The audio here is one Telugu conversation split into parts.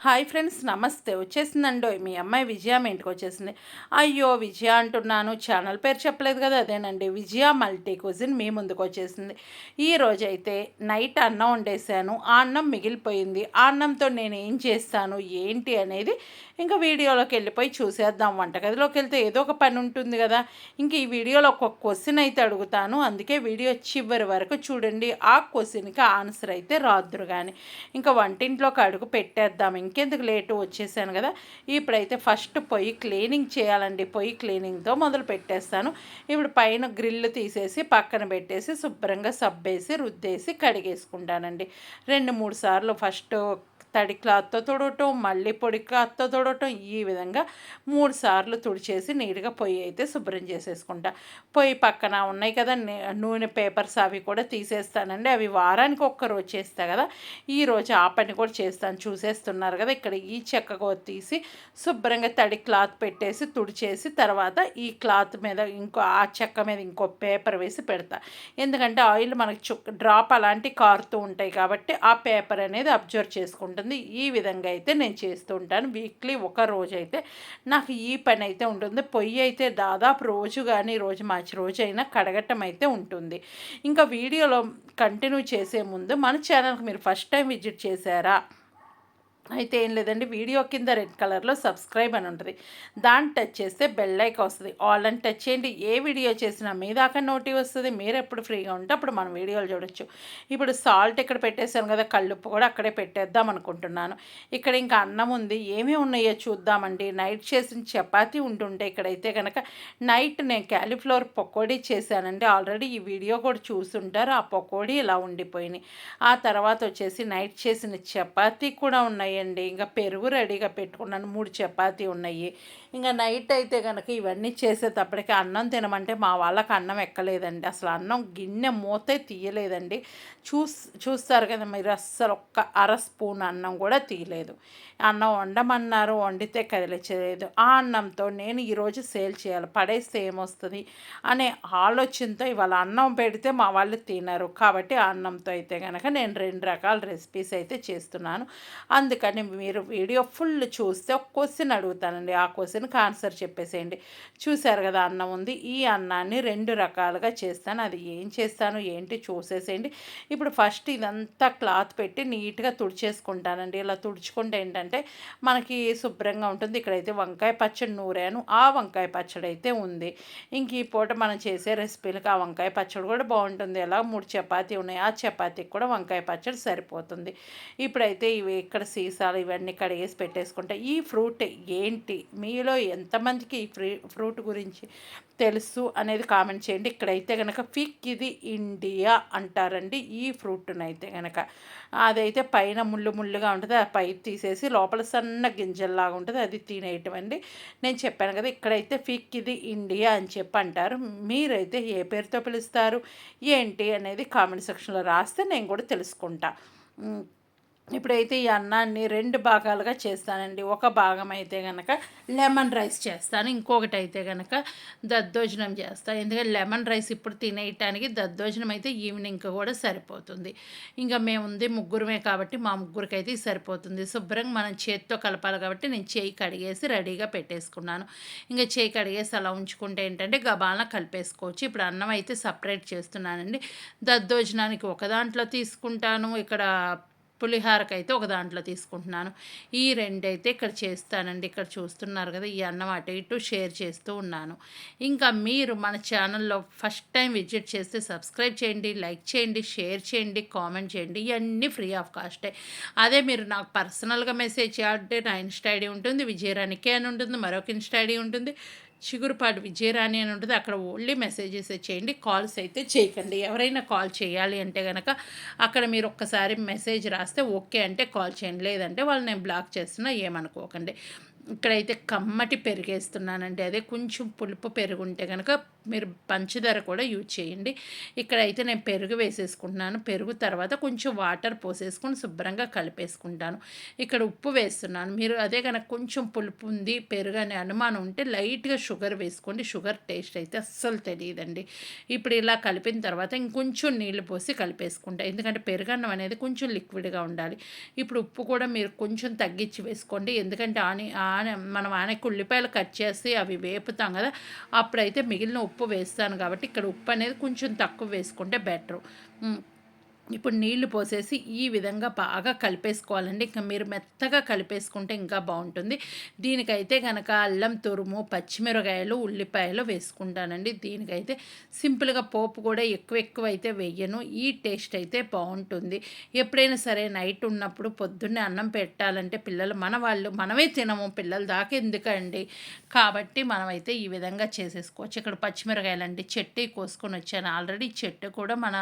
హాయ్ ఫ్రెండ్స్ నమస్తే. వచ్చేసిందండో మీ అమ్మాయి విజయ మీ ఇంటికి వచ్చేసింది. అయ్యో విజయ అంటున్నాను. ఛానల్ పేరు చెప్పలేదు కదా అదేనండి. విజయ మల్టీ కుజిన్ మీ ముందుకు వచ్చేసింది. ఈరోజు అయితే నైట్ అన్నం వండేసాను ఆ అన్నం మిగిలిపోయింది. ఆ అన్నంతో నేను ఏం చేస్తాను ఏంటి అనేది ఇంకా వీడియోలోకి వెళ్ళిపోయి చూసేద్దాం. వంటగదిలోకి వెళ్తే ఏదో ఒక పని ఉంటుంది కదా. ఇంక ఈ వీడియోలో ఒక క్వశ్చన్ అయితే అడుగుతాను. అందుకే వీడియో చివరి వరకు చూడండి. ఆ క్వశ్చన్కి ఆన్సర్ అయితే రాదురు కానీ ఇంకా వంటింట్లోకి అడుగు పెట్టేద్దాం. ఇంకెందుకు లేటు వచ్చేసాను కదా. ఇప్పుడైతే ఫస్ట్ పొయ్యి క్లీనింగ్ చేయాలండి. పొయ్యి క్లీనింగ్తో మొదలు పెట్టేస్తాను. ఇప్పుడు పైన గ్రిల్ తీసేసి పక్కన పెట్టేసి శుభ్రంగా సబ్బేసి రుద్దేసి కడిగేసుకుంటానండి. రెండు మూడు సార్లు ఫస్ట్ తడి క్లాత్తో తుడవటం మళ్ళీ పొడి క్లాత్తో తుడవటం ఈ విధంగా మూడు సార్లు తుడిచేసి నీట్గా పొయ్యి అయితే శుభ్రం చేసేసుకుంటా. పొయ్యి పక్కన ఉన్నాయి కదా నూనె పేపర్స్ అవి కూడా తీసేస్తానండి. అవి వారానికి ఒక్క రోజు చేస్తా కదా. ఈ రోజు ఆ పని కూడా చేస్తాను. చూసేస్తున్నారు కదా ఇక్కడ ఈ చెక్క తీసి శుభ్రంగా తడి క్లాత్ పెట్టేసి తుడిచేసి తర్వాత ఈ క్లాత్ మీద ఇంకో ఆ చెక్క మీద ఇంకో పేపర్ వేసి పెడతా. ఎందుకంటే ఆయిల్ మనకి చుక్క డ్రాప్ అలాంటి కారుతూ ఉంటాయి కాబట్టి ఆ పేపర్ అనేది అబ్జర్వ్ చేసుకుంటుంది. ఈ విధంగా అయితే నేను చేస్తూ ఉంటాను. వీక్లీ ఒక రోజు అయితే నాకు ఈ పని అయితే ఉంటుంది. పొయ్యి అయితే దాదాపు రోజు కానీ రోజు మార్చి రోజు అయినా కడగటం అయితే ఉంటుంది. ఇంకా వీడియోలో కంటిన్యూ చేసే ముందు మన ఛానల్కి మీరు ఫస్ట్ టైం విజిట్ చేశారా? అయితే ఏం లేదండి వీడియో కింద రెడ్ కలర్లో సబ్స్క్రైబ్ అని ఉంటుంది. దాన్ని టచ్ చేస్తే బెల్ లైక్ వస్తుంది. ఆల్ అని టచ్ చేయండి. ఏ వీడియో చేసినా మీ దాకా నోటి వస్తుంది. మీరు ఎప్పుడు ఫ్రీగా ఉంటే అప్పుడు మనం వీడియోలు చూడొచ్చు. ఇప్పుడు సాల్ట్ ఇక్కడ పెట్టేశాను కదా కళ్ళుప్పు కూడా అక్కడే పెట్టేద్దాం అనుకుంటున్నాను. ఇక్కడ ఇంకా అన్నం ఉంది. ఏమేమి ఉన్నాయో చూద్దామండి. నైట్ చేసిన చపాతీ ఉంటుంటే ఇక్కడైతే కనుక నైట్ నేను క్యాలీఫ్లవర్ పకోడీ చేశానండి. ఆల్రెడీ ఈ వీడియో కూడా చూసుంటారు. ఆ పకోడీ ఇలా ఉండిపోయినాయి. ఆ తర్వాత వచ్చేసి నైట్ చేసిన చపాతీ కూడా ఉన్నాయి. ఉన్నాయండి ఇంకా పెరుగు రెడీగా పెట్టుకున్నాను. మూడు చపాతీ ఉన్నాయి. ఇంకా నైట్ అయితే కనుక ఇవన్నీ చేసేటప్పటికి అన్నం తినమంటే మా వాళ్ళకి అన్నం ఎక్కలేదండి. అసలు అన్నం గిన్నె మూతే తీయలేదండి. చూస్ చూస్తారు కదా మీరు అస్సలు ఒక్క అర స్పూన్ అన్నం కూడా తీయలేదు. అన్నం వండమన్నారు వండితే కదిలించలేదు. ఆ అన్నంతో నేను ఈరోజు సేల్ చేయాలి. పడేస్తే ఏమొస్తుంది? అనే ఆలోచనతో ఇవాళ అన్నం పెడితే మా వాళ్ళు తినరు. కాబట్టి ఆ అన్నంతో అయితే కనుక నేను రెండు రకాల రెసిపీస్ అయితే చేస్తున్నాను. అందుకని కానీ మీరు వీడియో ఫుల్ చూస్తే ఒక క్వశ్చన్ అడుగుతానండి. ఆ క్వశ్చన్కి ఆన్సర్ చెప్పేసేయండి. చూశారు కదా అన్నం ఉంది. ఈ అన్నాన్ని రెండు రకాలుగా చేస్తాను. అది ఏం చేస్తాను ఏంటి చూసేసేయండి. ఇప్పుడు ఫస్ట్ ఇదంతా క్లాత్ పెట్టి నీట్గా తుడిచేసుకుంటానండి. ఇలా తుడుచుకుంటే ఏంటంటే మనకి శుభ్రంగా ఉంటుంది. ఇక్కడైతే వంకాయ పచ్చడి నూరాను. ఆ వంకాయ పచ్చడి అయితే ఉంది. ఇంక ఈ పూట మనం చేసే రెసిపీలకు ఆ వంకాయ పచ్చడి కూడా బాగుంటుంది. ఎలా మూడు చపాతీ ఉన్నాయి. ఆ చపాతీకి కూడా వంకాయ పచ్చడి సరిపోతుంది. ఇప్పుడైతే ఇవి ఇక్కడ సీసాలు ఇవన్నీ కడిగేసి పెట్టేసుకుంటే ఈ ఫ్రూట్ ఏంటి? మీలో ఎంతమందికి ఈ ఫ్రీ ఫ్రూట్ గురించి తెలుసు అనేది కామెంట్ చేయండి. ఇక్కడైతే కనుక ఫిక్ ఇది ఇండియా అంటారండి ఈ ఫ్రూట్నైతే కనుక అదైతే పైన ముళ్ళు ముళ్ళుగా ఉంటుంది. ఆ పై తీసేసి లోపల సన్న గింజల్లాగా ఉంటుంది. అది తినేయటం అండి నేను చెప్పాను కదా ఇక్కడైతే ఫిక్ ఇది ఇండియా అని చెప్పి అంటారు. మీరైతే ఏ పేరుతో పిలుస్తారు? ఏంటి అనేది కామెంట్ సెక్షన్లో రాస్తే నేను కూడా తెలుసుకుంటా. ఇప్పుడైతే ఈ అన్నాన్ని రెండు భాగాలుగా చేస్తానండి. ఒక భాగం అయితే కనుక లెమన్ రైస్ చేస్తాను ఇంకొకటి అయితే కనుక దద్దోజనం చేస్తాను ఎందుకంటే లెమన్ రైస్ ఇప్పుడు తినేయటానికి దద్దోజనం అయితే ఈవినింగ్ కూడా సరిపోతుంది. ఇంకా మేముంది ముగ్గురమే కాబట్టి మా ముగ్గురికి అయితే సరిపోతుంది. శుభ్రంగా మనం చేతితో కలపాలి కాబట్టి నేను చేయి కడిగేసి రెడీగా పెట్టేసుకున్నాను. ఇంకా చేయి కడిగేసి అలా ఉంచుకుంటే ఏంటంటే గబాలన కలిపేసుకోవచ్చు. ఇప్పుడు అన్నం అయితే సపరేట్ చేస్తున్నానండి. దద్దోజనానికి ఒక దాంట్లో తీసుకుంటాను. ఇక్కడ పులిహారకైతే అయితే ఒక దాంట్లో తీసుకుంటున్నాను. ఈ రెండైతే ఇక్కడ చేస్తానండి. ఇక్కడ చూస్తున్నారు కదా ఈ అన్నం అటు ఇటు షేర్ చేస్తూ ఉన్నాను. ఇంకా మీరు మన ఛానల్లో ఫస్ట్ టైం విజిట్ చేస్తే సబ్స్క్రైబ్ చేయండి లైక్ చేయండి షేర్ చేయండి కామెంట్ చేయండి. ఇవన్నీ ఫ్రీ ఆఫ్ కాస్టే అదే మీరు నాకు పర్సనల్గా మెసేజ్ చేయాలంటే నా ఇన్స్టా ఐడి ఉంటుంది విజయరాణికే అని ఉంటుంది మరొక ఇన్స్టా ఐడి ఉంటుంది. చిగురుపాటి విజయరాణి అని ఉంటుంది. అక్కడ ఓన్లీ మెసేజెస్ చేయండి కాల్స్ అయితే చేయకండి. ఎవరైనా కాల్ చేయాలి అంటే కనుక అక్కడ మీరు ఒక్కసారి మెసేజ్ రాస్తే ఓకే అంటే కాల్ చేయండి. లేదంటే వాళ్ళు నేను బ్లాక్ చేస్తున్నా ఏమనుకోకండి. ఇక్కడైతే కమ్మటి పెరిగేస్తున్నానండి. అదే కొంచెం పులుపు పెరుగుంటే కనుక మీరు పంచదార కూడా యూజ్ చేయండి. ఇక్కడైతే నేను పెరుగు వేసేసుకుంటున్నాను. పెరుగు తర్వాత కొంచెం వాటర్ పోసేసుకొని శుభ్రంగా కలిపేసుకుంటాను. ఇక్కడ ఉప్పు వేస్తున్నాను. మీరు అదే కనుక కొంచెం పులుపు ఉంది పెరుగు అనే అనుమానం ఉంటే లైట్గా షుగర్ వేసుకోండి. షుగర్ టేస్ట్ అయితే అస్సలు తెలియదండి. ఇప్పుడు ఇలా కలిపిన తర్వాత ఇంకొంచెం నీళ్ళు పోసి కలిపేసుకుంటా. ఎందుకంటే పెరుగన్నం అనేది కొంచెం లిక్విడ్గా ఉండాలి. ఇప్పుడు ఉప్పు కూడా మీరు కొంచెం తగ్గించి వేసుకోండి. ఎందుకంటే ఆని ఆన మనం ఆనకి ఉల్లిపాయలు కట్ చేసి అవి వేపుతాం కదా అప్పుడైతే మిగిలిన ఉప్పు ఉప్పు వేస్తాను కాబట్టి ఇక్కడ ఉప్పు అనేది కొంచెం తక్కువ వేసుకుంటే బెటర్. ఇప్పుడు నీళ్ళు పోసేసి ఈ విధంగా బాగా కలిపేసుకోవాలండి. ఇంకా మీరు మెత్తగా కలిపేసుకుంటే ఇంకా బాగుంటుంది. దీనికైతే కనుక అల్లం తురుము పచ్చిమిరకాయలు ఉల్లిపాయలు వేసుకుంటానండి. దీనికైతే సింపుల్గా పోపు కూడా ఎక్కువ ఎక్కువ అయితే వేయను. ఈ టేస్ట్ అయితే బాగుంటుంది. ఎప్పుడైనా సరే నైట్ ఉన్నప్పుడు పొద్దున్నే అన్నం పెట్టాలంటే పిల్లలు మన వాళ్ళు మనమే తినము. పిల్లలు దాకా ఎందుకండి? కాబట్టి మనమైతే ఈ విధంగా చేసేసుకోవచ్చు. ఇక్కడ పచ్చిమిరకాయలండి చెట్టు కోసుకొని వచ్చాను. ఆల్రెడీ చెట్టు కూడా మన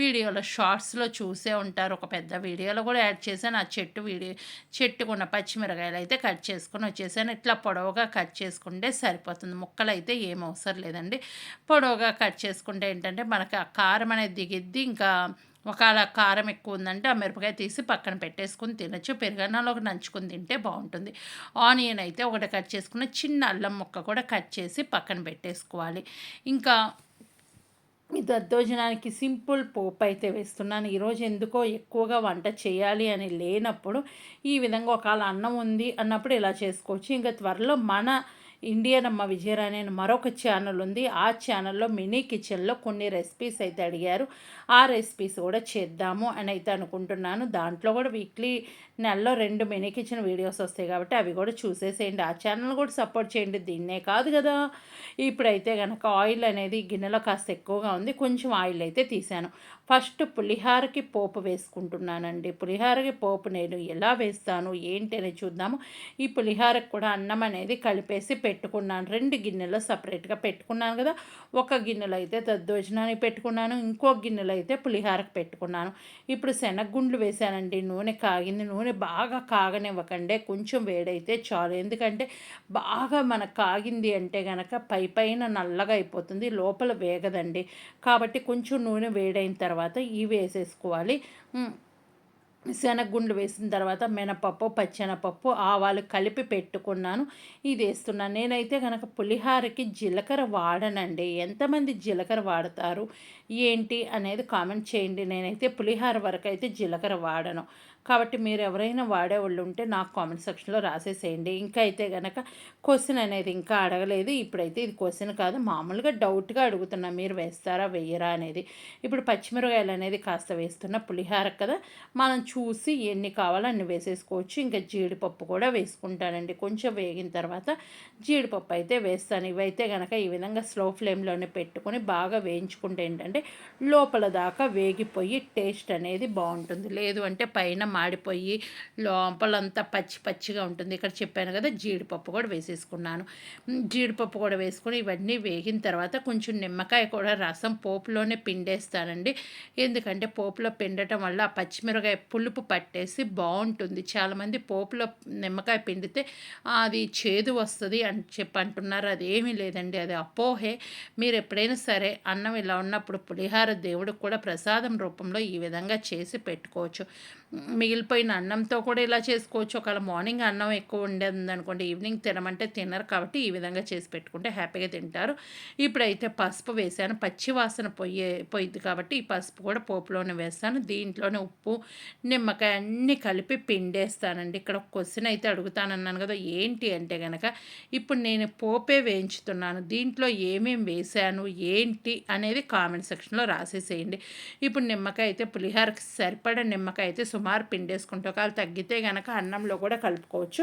వీడియోలో షార్ట్స్ షార్ట్స్లో చూసే ఉంటారు. ఒక పెద్ద వీడియోలో కూడా యాడ్ చేశాను. ఆ చెట్టు వీడియో చెట్టుకున్న పచ్చిమిరకాయలు అయితే కట్ చేసుకుని వచ్చేసాను. ఇట్లా పొడవుగా కట్ చేసుకుంటే సరిపోతుంది. ముక్కలు అయితే ఏం అవసరం లేదండి. పొడవుగా కట్ చేసుకుంటే ఏంటంటే మనకి ఆ కారం అనేది దిగిద్ది. ఇంకా ఒకవేళ కారం ఎక్కువ ఉందంటే ఆ మిరపకాయ తీసి పక్కన పెట్టేసుకుని తినచ్చు. పెరుగన్నంలోకి నంచుకుని తింటే బాగుంటుంది. ఆనియన్ అయితే ఒకటి కట్ చేసుకున్న చిన్న అల్లం ముక్క కూడా కట్ చేసి పక్కన పెట్టేసుకోవాలి. ఇంకా ఈ దద్దోజనానికి సింపుల్ పోపు అయితే వేస్తున్నాను. ఈరోజు ఎందుకో ఎక్కువగా వంట చేయాలి అని లేనప్పుడు ఈ విధంగా ఒకవేళ అన్నం ఉంది అన్నప్పుడు ఇలా చేసుకోవచ్చు. ఇంకా త్వరలో మన ఇండియన్ అమ్మ విజయరాణి అని మరొక ఛానల్ ఉంది. ఆ ఛానల్లో మినీ కిచెన్లో కొన్ని రెసిపీస్ అయితే అడిగారు. ఆ రెసిపీస్ కూడా చేద్దాము అని అయితే అనుకుంటున్నాను. దాంట్లో కూడా వీక్లీ నెలలో రెండు మినీ కిచెన్ వీడియోస్ వస్తాయి కాబట్టి అవి కూడా చూసేసేయండి. ఆ ఛానల్ కూడా సపోర్ట్ చేయండి. దీన్నే కాదు కదా. ఇప్పుడైతే కనుక ఆయిల్ అనేది గిన్నెలో కాస్త ఎక్కువగా ఉంది. కొంచెం ఆయిల్ అయితే తీసాను. ఫస్ట్ పులిహారకి పోపు వేసుకుంటున్నానండి. పులిహారకి పోపు నేను ఎలా వేస్తాను ఏంటి అని చూద్దాము. ఈ పులిహారకు కూడా అన్నం అనేది కలిపేసి పెట్టుకున్నాను. రెండు గిన్నెలో సపరేట్గా పెట్టుకున్నాను కదా. ఒక గిన్నెలో అయితే దద్దోజనానికి పెట్టుకున్నాను. ఇంకో గిన్నెలో అయితే పులిహారకు పెట్టుకున్నాను. ఇప్పుడు శనగగుండ్లు వేసానండి నూనె కాగింది. నూనె బాగా కాగనివ్వకండి. కొంచెం వేడైతే చాలు. ఎందుకంటే బాగా మనకు కాగింది అంటే కనుక పై పైన నల్లగా అయిపోతుంది. లోపల వేగదండి. కాబట్టి కొంచెం నూనె వేడైన తర్వాత తర్వాత ఇవి వేసేసుకోవాలి. శనగగుండ్లు వేసిన తర్వాత మినపప్పు పచ్చెనపప్పు ఆవాలు కలిపి పెట్టుకున్నాను. ఇది వేస్తున్నాను. నేనైతే కనుక పులిహారకి జీలకర్ర వాడనండి. ఎంతమంది జీలకర్ర వాడతారు? ఏంటి అనేది కామెంట్ చేయండి. నేనైతే పులిహార వరకు అయితే జీలకర్ర వాడను. కాబట్టి మీరు ఎవరైనా వాడేవాళ్ళు ఉంటే నాకు కామెంట్ సెక్షన్లో రాసేసేయండి. ఇంకా అయితే కనుక క్వశ్చన్ అనేది ఇంకా అడగలేదు. ఇప్పుడైతే ఇది క్వశ్చన్ కాదు. మామూలుగా డౌట్గా అడుగుతున్నా. మీరు వేస్తారా వేయరా అనేది. ఇప్పుడు పచ్చిమిరకాయలు అనేది కాస్త వేస్తున్న పులిహార కదా. మనం చూసి ఎన్ని కావాలో అన్ని వేసేసుకోవచ్చు. ఇంకా జీడిపప్పు కూడా వేసుకుంటానండి. కొంచెం వేగిన తర్వాత జీడిపప్పు అయితే వేస్తాను. ఇవైతే కనుక ఈ విధంగా స్లో ఫ్లేమ్లోనే పెట్టుకొని బాగా వేయించుకుంటే ఏంటంటే లోపల దాకా వేగిపోయి టేస్ట్ అనేది బాగుంటుంది. లేదు అంటే పైన మాడిపోయి లోపలంతా పచ్చి పచ్చిగా ఉంటుంది. ఇక్కడ చెప్పాను కదా జీడిపప్పు కూడా వేసేసుకున్నాను. జీడిపప్పు కూడా వేసుకొని ఇవన్నీ వేగిన తర్వాత కొంచెం నిమ్మకాయ కూడా రసం పోపులోనే పిండేస్తానండి. ఎందుకంటే పోపులో పిండటం వల్ల పచ్చిమిరపకాయ పులు పులుపు పట్టేసి బాగుంటుంది. చాలామంది పోపులో నిమ్మకాయ పిండితే అది చేదు వస్తుంది అని చెప్పి అంటున్నారు. అది ఏమీ లేదండి అది అపోహే. మీరు ఎప్పుడైనా సరే అన్నం ఇలా ఉన్నప్పుడు పులిహార దేవుడికి కూడా ప్రసాదం రూపంలో ఈ విధంగా చేసి పెట్టుకోవచ్చు. మిగిలిపోయిన అన్నంతో కూడా ఇలా చేసుకోవచ్చు. ఒకవేళ మార్నింగ్ అన్నం ఎక్కువ ఉండేది అనుకోండి ఈవినింగ్ తినమంటే తినరు కాబట్టి ఈ విధంగా చేసి పెట్టుకుంటే హ్యాపీగా తింటారు. ఇప్పుడైతే పసుపు వేసాను. పచ్చి వాసన పోయే పోయిద్ది కాబట్టి ఈ పసుపు కూడా పోపులోనే వేస్తాను. దీంట్లోనే ఉప్పు నిమ్మకాయ అన్నీ కలిపి పిండేస్తానండి. ఇక్కడ క్వశ్చన్ అయితే అడుగుతానన్నాను కదా ఏంటి అంటే కనుక ఇప్పుడు నేను పోపే వేయించుతున్నాను. దీంట్లో ఏమేమి వేసాను ఏంటి అనేది కామెంట్ సెక్షన్లో రాసేసేయండి. ఇప్పుడు నిమ్మకాయ అయితే పులిహారకి సరిపడ నిమ్మకాయ అయితే సుమారు పిండేసుకుంటే ఒకవేళ తగ్గితే కనుక అన్నంలో కూడా కలుపుకోవచ్చు.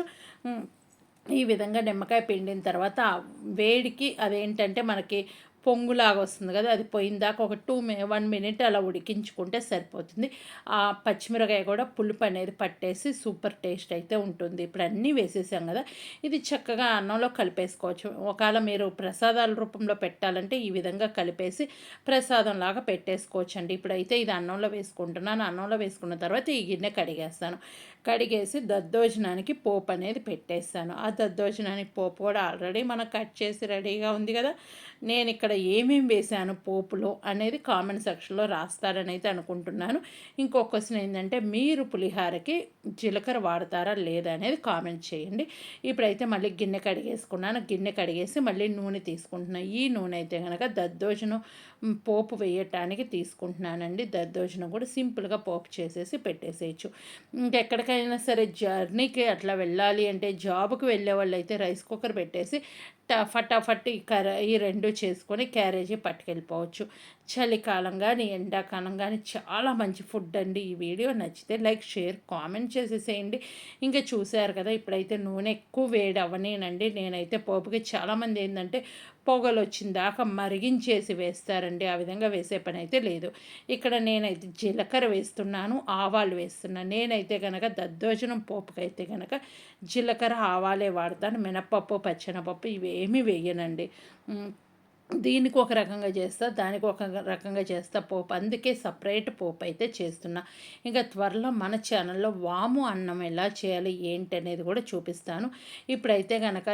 ఈ విధంగా నిమ్మకాయ పిండిన తర్వాత వేడికి అదేంటంటే మనకి పొంగులాగా వస్తుంది కదా అది పోయిన దాకా ఒక టూ మి వన్ మినిట్ అలా ఉడికించుకుంటే సరిపోతుంది. ఆ పచ్చిమిరకాయ కూడా పులుపు అనేది పట్టేసి సూపర్ టేస్ట్ అయితే ఉంటుంది. ఇప్పుడు అన్నీ వేసేసాం కదా ఇది చక్కగా అన్నంలో కలిపేసుకోవచ్చు. ఒకవేళ మీరు ప్రసాదాల రూపంలో పెట్టాలంటే ఈ విధంగా కలిపేసి ప్రసాదం లాగా పెట్టేసుకోవచ్చు అండి ఇప్పుడైతే ఇది అన్నంలో వేసుకుంటున్నాను. అన్నంలో వేసుకున్న తర్వాత ఈ గిన్నె కడిగేస్తాను. కడిగేసి దద్దోజనానికి పోపు అనేది పెట్టేస్తాను. ఆ దద్దోజనానికి పోపు కూడా ఆల్రెడీ మనం కట్ చేసి రెడీగా ఉంది కదా. నేను ఇక్కడ ఏమేమి వేశాను పోపులో అనేది కామెంట్ సెక్షన్లో రాస్తారని అయితే అనుకుంటున్నాను. ఇంకో క్వశ్చన్ ఏంటంటే మీరు పులిహారకి జీలకర్ర వాడతారా లేదా అనేది కామెంట్ చేయండి. ఇప్పుడైతే మళ్ళీ గిన్నె కడిగేసుకున్నాను. గిన్నె కడిగేసి మళ్ళీ నూనె తీసుకుంటున్నాను ఈ నూనె అయితే కనుక దద్దోజనం పోపు వేయటానికి తీసుకుంటున్నానండి. దద్దోజనం కూడా సింపుల్గా పోపు చేసేసి పెట్టేసేయచ్చు. ఇంకెక్కడికైనా సరే జర్నీకి అట్లా వెళ్ళాలి అంటే జాబ్కి వెళ్ళే వాళ్ళు అయితే రైస్ కుక్కర్ పెట్టేసి ఫటాఫట్ ఈ కర ఈ రెండు చేసుకొని క్యారేజీ పట్టుకెళ్ళిపోవచ్చు. చలికాలం కానీ ఎండాకాలం కానీ చాలా మంచి ఫుడ్ అండి ఈ వీడియో. నచ్చితే లైక్ షేర్ కామెంట్ చేసేసేయండి. ఇంకా చూశారు కదా ఇప్పుడైతే నూనె ఎక్కువ వేడి అవ్వనేనండి నేనైతే పోపుకి చాలామంది ఏంటంటే పొగలు వచ్చిన దాకా మరిగించేసి వేస్తారండి. ఆ విధంగా వేసే పని అయితే లేదు. ఇక్కడ నేనైతే జీలకర్ర వేస్తున్నాను ఆవాలు వేస్తున్నాను నేనైతే కనుక దద్దోజనం పోపుకైతే కనుక జీలకర్ర ఆవాలే వాడతాను. మినపప్పు పచ్చెనపప్పు ఇవేమీ వేయనండి. దీనికి ఒక రకంగా చేస్తా దానికి ఒక రకంగా చేస్తా పోపు. అందుకే సపరేట్ పోపు అయితే చేస్తున్నా. ఇంకా త్వరలో మన ఛానల్లో వాము అన్నం ఎలా చేయాలి ఏంటి అనేది కూడా చూపిస్తాను. ఇప్పుడైతే కనుక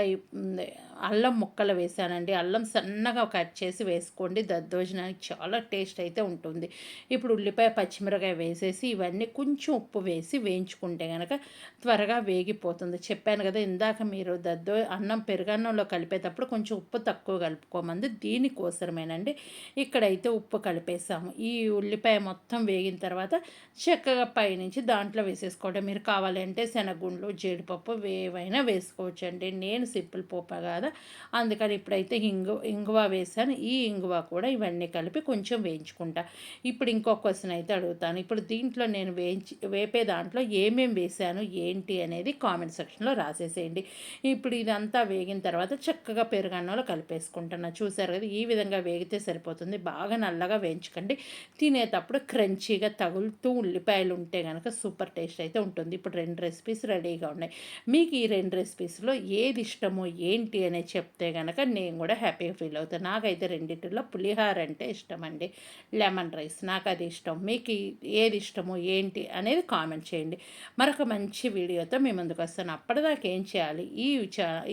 అల్లం ముక్కలు వేసానండి. అల్లం సన్నగా కట్ చేసి వేసుకోండి. దద్దోజనానికి చాలా టేస్ట్ అయితే ఉంటుంది. ఇప్పుడు ఉల్లిపాయ పచ్చిమిరకాయ వేసేసి ఇవన్నీ కొంచెం ఉప్పు వేసి వేయించుకుంటే కనుక త్వరగా వేగిపోతుంది. చెప్పాను కదా ఇందాక మీరు దద్దో అన్నం పెరుగన్నంలో కలిపేటప్పుడు కొంచెం ఉప్పు తక్కువ కలుపుకోమంది. దీనికోసమేనండి ఇక్కడైతే ఉప్పు కలిపేసాము. ఈ ఉల్లిపాయ మొత్తం వేగిన తర్వాత చక్కగా పైనుంచి దాంట్లో వేసేసుకోవడం మీరు కావాలంటే శనగుండ్లు జీడిపప్పు ఏవైనా వేసుకోవచ్చండి. నేను సింపుల్ పోప కాదా? అందుకని ఇప్పుడైతే ఇంగు ఇంగువ వేసాను ఈ ఇంగువ కూడా ఇవన్నీ కలిపి కొంచెం వేయించుకుంటా. ఇప్పుడు ఇంకొక క్వశ్చన్ అయితే అడుగుతాను. ఇప్పుడు దీంట్లో నేను వేయించి వేపే దాంట్లో ఏమేమి వేసాను ఏంటి అనేది కామెంట్ సెక్షన్లో రాసేసేయండి. ఇప్పుడు ఇదంతా వేగిన తర్వాత చక్కగా పెరుగన్నంలో కలిపేసుకుంటున్నా. చూసారు కదా ఈ విధంగా వేగితే సరిపోతుంది. బాగా నల్లగా వేయించకండి. తినేటప్పుడు క్రంచీగా తగులుతూ ఉల్లిపాయలు ఉంటే కనుక సూపర్ టేస్ట్ అయితే ఉంటుంది. ఇప్పుడు రెండు రెసిపీస్ రెడీగా ఉన్నాయి. మీకు ఈ రెండు రెసిపీస్లో ఏది ఇష్టమో ఏంటి అనేది చెప్తే కనుక నేను కూడా హ్యాపీగా ఫీల్ అవుతాను నాకైతే రెండింటిలో పులిహార అంటే ఇష్టం అండి లెమన్ రైస్ నాకు అది ఇష్టం. మీకు ఏది ఇష్టమో ఏంటి అనేది కామెంట్ చేయండి. మరొక మంచి వీడియోతో మీ ముందుకు వస్తాను. అప్పటిదాకా ఏం చేయాలి? ఈ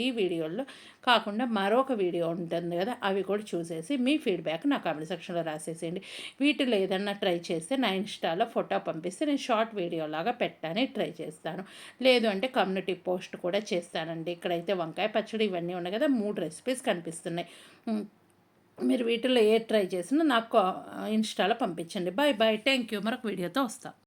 ఈ వీడియోలో కాకుండా మరొక వీడియో ఉంటుంది కదా అవి కూడా చూసేసి మీ ఫీడ్బ్యాక్ నా కామెంట్ సెక్షన్లో రాసేసేయండి. వీటిలో ఏదన్నా ట్రై చేస్తే నా ఇన్స్టాలో ఫోటో పంపిస్తే నేను షార్ట్ వీడియో లాగా పెట్టాలని ట్రై చేస్తాను. లేదు అంటే కమ్యూనిటీ పోస్ట్ కూడా చేస్తానండి. ఇక్కడైతే వంకాయ పచ్చడి ఇవన్నీ ఉన్నాయి కదా మూడు రెసిపీస్ కనిపిస్తున్నాయి. మీరు వీటిలో ఏ ట్రై చేసినా నాకు ఇన్స్టాలో పంపించండి. బాయ్ బాయ్ థ్యాంక్ యూ మరొక వీడియోతో వస్తాను